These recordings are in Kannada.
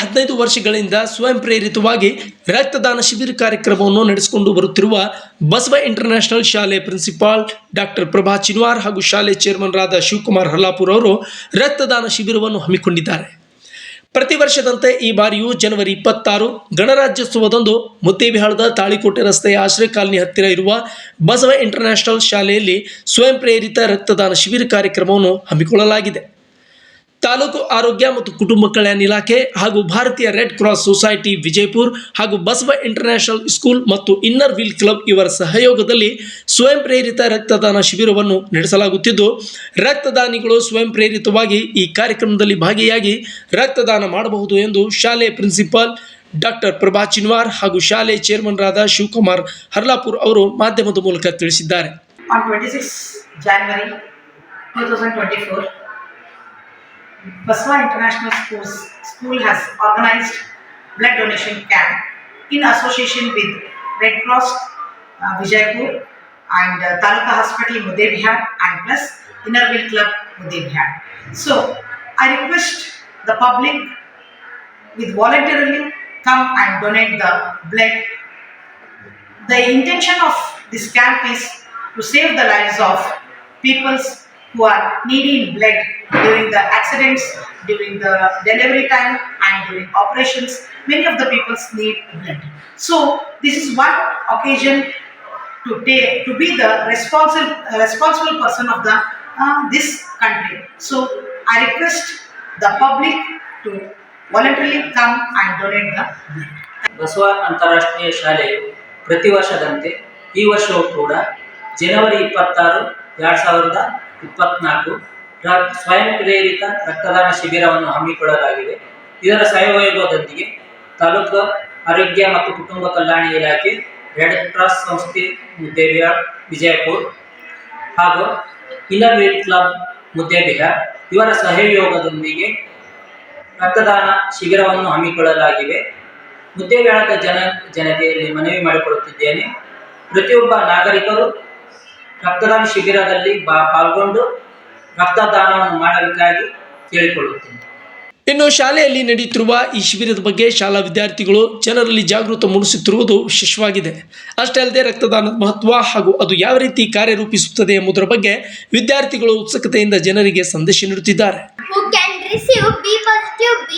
ಹದಿನೈದು ವರ್ಷಗಳಿಂದ ಸ್ವಯಂ ಪ್ರೇರಿತವಾಗಿ ರಕ್ತದಾನ ಶಿಬಿರ ಕಾರ್ಯಕ್ರಮವನ್ನು ನಡೆಸಿಕೊಂಡು ಬರುತ್ತಿರುವ ಬಸವ ಇಂಟರ್ನ್ಯಾಷನಲ್ ಶಾಲೆ ಪ್ರಿನ್ಸಿಪಾಲ್ ಡಾಕ್ಟರ್ ಪ್ರಭಾ ಚಿನ್ವಾರ್ ಹಾಗೂ ಶಾಲೆ ಚೇರ್ಮನ್ರಾದ ಶಿವಕುಮಾರ್ ಹಲ್ಲಾಪುರ್ ಅವರು ರಕ್ತದಾನ ಶಿಬಿರವನ್ನು ಹಮ್ಮಿಕೊಂಡಿದ್ದಾರೆ. ಪ್ರತಿ ವರ್ಷದಂತೆ ಈ ಬಾರಿಯೂ ಜನವರಿ ಇಪ್ಪತ್ತಾರು ಗಣರಾಜ್ಯೋತ್ಸವದಂದು ಮುದ್ದೇಬಿಹಾಳದ ತಾಳಿಕೋಟೆ ರಸ್ತೆಯ ಆಶ್ರಯ ಕಾಲನಿ ಹತ್ತಿರ ಇರುವ ಬಸವ ಇಂಟರ್ನ್ಯಾಷನಲ್ ಶಾಲೆಯಲ್ಲಿ ಸ್ವಯಂ ಪ್ರೇರಿತ ರಕ್ತದಾನ ಶಿಬಿರ ಕಾರ್ಯಕ್ರಮವನ್ನು ಹಮ್ಮಿಕೊಳ್ಳಲಾಗಿದೆ. ತಾಲೂಕು ಆರೋಗ್ಯ ಮತ್ತು ಕುಟುಂಬ ಕಲ್ಯಾಣ ಇಲಾಖೆ ಹಾಗೂ ಭಾರತೀಯ ರೆಡ್ ಕ್ರಾಸ್ ಸೊಸೈಟಿ ವಿಜಯಪುರ್ ಹಾಗೂ ಬಸವ ಇಂಟರ್ನ್ಯಾಷನಲ್ ಸ್ಕೂಲ್ ಮತ್ತು ಇನ್ನರ್ ವೀಲ್ ಕ್ಲಬ್ ಇವರ ಸಹಯೋಗದಲ್ಲಿ ಸ್ವಯಂ ಪ್ರೇರಿತ ರಕ್ತದಾನ ಶಿಬಿರವನ್ನು ನಡೆಸಲಾಗುತ್ತಿದ್ದು ರಕ್ತದಾನಿಗಳು ಸ್ವಯಂ ಪ್ರೇರಿತವಾಗಿ ಈ ಕಾರ್ಯಕ್ರಮದಲ್ಲಿ ಭಾಗಿಯಾಗಿ ರಕ್ತದಾನ ಮಾಡಬಹುದು ಎಂದು ಶಾಲೆ ಪ್ರಿನ್ಸಿಪಾಲ್ ಡಾಕ್ಟರ್ ಪ್ರಭಾ ಚಿನ್ವಾರ್ ಹಾಗೂ ಶಾಲೆ ಚೇರ್ಮನ್ರಾದ ಶಿವಕುಮಾರ್ ಹರ್ಲಾಪುರ್ ಅವರು ಮಾಧ್ಯಮದ ಮೂಲಕ ತಿಳಿಸಿದ್ದಾರೆ. On 26 January 2024, Baswa International Schools, School has organized blood donation camp in association with Red Cross uh, Vijaypur and uh, Taluka Hospital Mudebihar and plus Innerville Club Mudebihar. So I request the public with voluntarily come and donate the blood the intention of this camp is to save the lives of peoples who are needy in blood during the accidents, during the delivery time, and during operations. Many of the peoples need blood. So this is one occasion to take to be the responsible uh, responsible person of the uh, this country. So I request the public to voluntarily come and donate the blood. Basava ಅಂತಾರಾಷ್ಟ್ರೀಯ ಶಾಲೆಯು ಪ್ರತಿ ವರ್ಷದಂತೆ ಈ ವರ್ಷವೂ ಕೂಡ ಜನವರಿ ಇಪ್ಪತ್ತಾರು ಎರಡು ಸಾವಿರದ ಇಪ್ಪತ್ನಾಲ್ಕು ಸ್ವಯಂ ಪ್ರೇರಿತ ರಕ್ತದಾನ ಶಿಬಿರವನ್ನು ಹಮ್ಮಿಕೊಳ್ಳಲಾಗಿದೆ. ಇದರ ಸಹಯೋಗದೊಂದಿಗೆ ತಾಲೂಕು ಆರೋಗ್ಯ ಮತ್ತು ಕುಟುಂಬ ಕಲ್ಯಾಣ ಇಲಾಖೆ, ರೆಡ್ ಕ್ರಾಸ್ ಸಂಸ್ಥೆ ಮುದ್ದೇಬಿಹಾರ್ ವಿಜಯಪುರ್ ಹಾಗೂ ಇನ್ನರ್ ವೀಲ್ ಕ್ಲಬ್ ಮುದ್ದೇಬಿಹಾರ್ ಇವರ ಸಹಯೋಗದೊಂದಿಗೆ ರಕ್ತದಾನ ಶಿಬಿರವನ್ನು ಹಮ್ಮಿಕೊಳ್ಳಲಾಗಿದೆ. ಮುದ್ದೇಬೇಳದ ಜನ, ಜನತೆಯಲ್ಲಿ ಮನವಿ ಮಾಡಿಕೊಳ್ಳುತ್ತಿದ್ದೇನೆ ಪ್ರತಿಯೊಬ್ಬ ನಾಗರಿಕರು ರಕ್ತದಾನ ಶಿಬಿರದಲ್ಲಿ ಬಾ ಪಾಲ್ಗೊಂಡು ರಕ್ತದಾನವನ್ನು ಮಾಡಬೇಕಾಗಿ ಕೇಳಿಕೊಳ್ಳುತ್ತೇನೆ. ಇನ್ನು ಶಾಲೆಯಲ್ಲಿ ನಡೆಯುತ್ತಿರುವ ಈ ಶಿಬಿರದ ಬಗ್ಗೆ ಶಾಲಾ ವಿದ್ಯಾರ್ಥಿಗಳು ಜನರಲ್ಲಿ ಜಾಗೃತ ಮೂಡಿಸುತ್ತಿರುವುದು ವಿಶೇಷವಾಗಿದೆ. ಅಷ್ಟೇ ಅಲ್ಲದೆ ರಕ್ತದಾನದ ಮಹತ್ವ ಹಾಗೂ ಅದು ಯಾವ ರೀತಿ ಕಾರ್ಯರೂಪಿಸುತ್ತದೆ ಎಂಬುದರ ಬಗ್ಗೆ ವಿದ್ಯಾರ್ಥಿಗಳು ಉತ್ಸುಕತೆಯಿಂದ ಜನರಿಗೆ ಸಂದೇಶ ನೀಡುತ್ತಿದ್ದಾರೆ. Who can receive B positive, B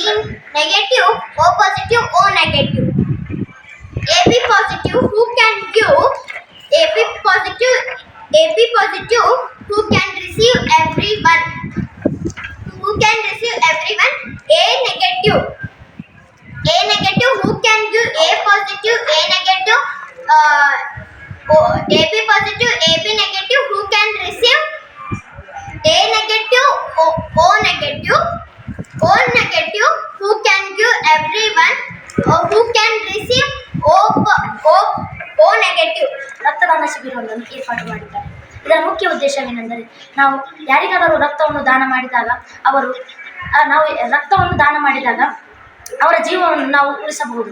negative, O positive, O negative. AB positive who can give AB positive, AB positive who can receive everyone. Who can receive everyone? A negative. A negative who can give A positive, A negative, uh, O- AB positive, AB negative who can receive a negative, O, o negative, O negative, who can give everyone, or who can receive O, O, O negative. ರಕ್ತದಾನ ಶಿಬಿರವೊಂದನ್ನು ಏರ್ಪಾಟು ಮಾಡಿದ್ದಾರೆ. ಇದರ ಮುಖ್ಯ ಉದ್ದೇಶವೇನೆಂದರೆ ನಾವು ಯಾರಿಗಾದರೂ ರಕ್ತವನ್ನು ದಾನ ಮಾಡಿದಾಗ ಅವರು ನಾವು ರಕ್ತವನ್ನು ದಾನ ಮಾಡಿದಾಗ ಅವರ ಜೀವವನ್ನು ನಾವು ಉಳಿಸಬಹುದು.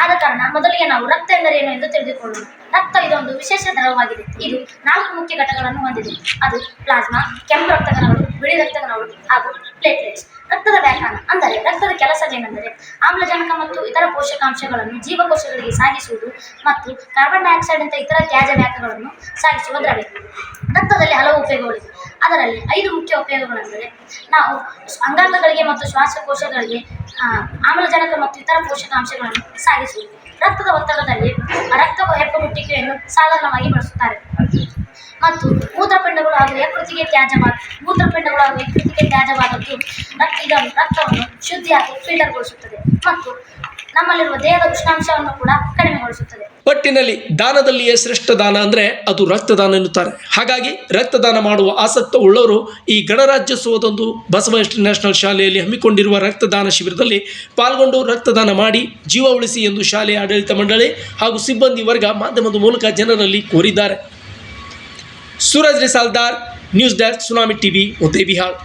ಆದ ಕಾರಣ ಮೊದಲಿಗೆ ನಾವು ರಕ್ತ ಎಂದರೇನು ಎಂದು ತಿಳಿದುಕೊಳ್ಳೋಣ. ರಕ್ತ ಇದೊಂದು ವಿಶೇಷ ದ್ರವವಾಗಿದೆ. ಇದು ನಾಲ್ಕು ಮುಖ್ಯ ಘಟಕಗಳನ್ನು ಹೊಂದಿದೆ. ಅದು ಪ್ಲಾಸ್ಮಾ, ಕೆಂಪು ರಕ್ತಕಣಗಳು, ಬಿಳಿ ರಕ್ತಕಣಗಳು ಹಾಗೂ ಪ್ಲೇಟ್ಲೆಟ್ಸ್. ರಕ್ತದ ವ್ಯಾಖ್ಯಾನ. ಅಂದರೆ ರಕ್ತದ ಕೆಲಸವೇನೆಂದರೆ ಆಮ್ಲಜನಕ ಮತ್ತು ಇತರ ಪೋಷಕಾಂಶಗಳನ್ನು ಜೀವಕೋಶಗಳಿಗೆ ಸಾಗಿಸುವುದು ಮತ್ತು ಕಾರ್ಬನ್ ಡೈಆಕ್ಸೈಡ್ ಅಂತ ಇತರ ತ್ಯಾಜ್ಯ ವ್ಯಾಖ್ಯಾನಗಳನ್ನು ಸಾಗಿಸುವ ದ್ರವ್ಯ. ರಕ್ತದಲ್ಲಿ ಹಲವು ಉಪಯೋಗಗಳಿವೆ. ಅದರಲ್ಲಿ ಐದು ಮುಖ್ಯ ಉಪಯೋಗಗಳೆಂದರೆ ನಾವು ಅಂಗಾಂಗಗಳಿಗೆ ಮತ್ತು ಶ್ವಾಸಕೋಶಗಳಿಗೆ ಆಮ್ಲಜನಕ ಮತ್ತು ಇತರ ಪೋಷಕಾಂಶಗಳನ್ನು ಸಾಗಿಸುವುದು. ರಕ್ತದ ಒತ್ತಡದಲ್ಲಿ ರಕ್ತ ಹೆಪ್ಪುಮುಟ್ಟಿಕೆಯನ್ನು ಸಾಧಾರಣವಾಗಿ ಬಳಸುತ್ತಾರೆ. ಮತ್ತು ಮೂತ್ರಪಿಂಡಗಳು ಹಾಗೂ ಯಕೃತಿಗೆ ತ್ಯಾಜ್ಯವಾದ ಮೂತ್ರಪಿಂಡಗಳಾದ ಯಕೃತಿಗೆ ತ್ಯಾಜ್ಯವಾದದ್ದು ರಕ್ತ ರಕ್ತವನ್ನು ಶುದ್ಧಿಯಾಗಿ ಫಿಲ್ಟರ್ಗೊಳಿಸುತ್ತದೆ ಮತ್ತು ನಮ್ಮಲ್ಲಿರುವ ದೇಹದ ಉಷ್ಣಾಂಶವನ್ನು ಕೂಡ ಕಡಿಮೆಗೊಳಿಸುತ್ತದೆ. ಒಟ್ಟಿನಲ್ಲಿ ದಾನದಲ್ಲಿಯೇ ಶ್ರೇಷ್ಠ ದಾನ ಅಂದರೆ ಅದು ರಕ್ತದಾನ ಎನ್ನುತ್ತಾರೆ. ಹಾಗಾಗಿ ರಕ್ತದಾನ ಮಾಡುವ ಆಸಕ್ತ ಉಳ್ಳವರು ಈ ಗಣರಾಜ್ಯೋತ್ಸವದೊಂದು ಬಸವ ಇಂಟರ್ನ್ಯಾಷನಲ್ ಶಾಲೆಯಲ್ಲಿ ಹಮ್ಮಿಕೊಂಡಿರುವ ರಕ್ತದಾನ ಶಿಬಿರದಲ್ಲಿ ಪಾಲ್ಗೊಂಡು ರಕ್ತದಾನ ಮಾಡಿ ಜೀವ ಉಳಿಸಿ ಎಂದು ಶಾಲೆಯ ಆಡಳಿತ ಮಂಡಳಿ ಹಾಗೂ ಸಿಬ್ಬಂದಿ ವರ್ಗ ಮಾಧ್ಯಮದ ಮೂಲಕ ಜನರಲ್ಲಿ ಕೋರಿದ್ದಾರೆ. Suraj Risaldar news desk tsunami TV Uday Bihar.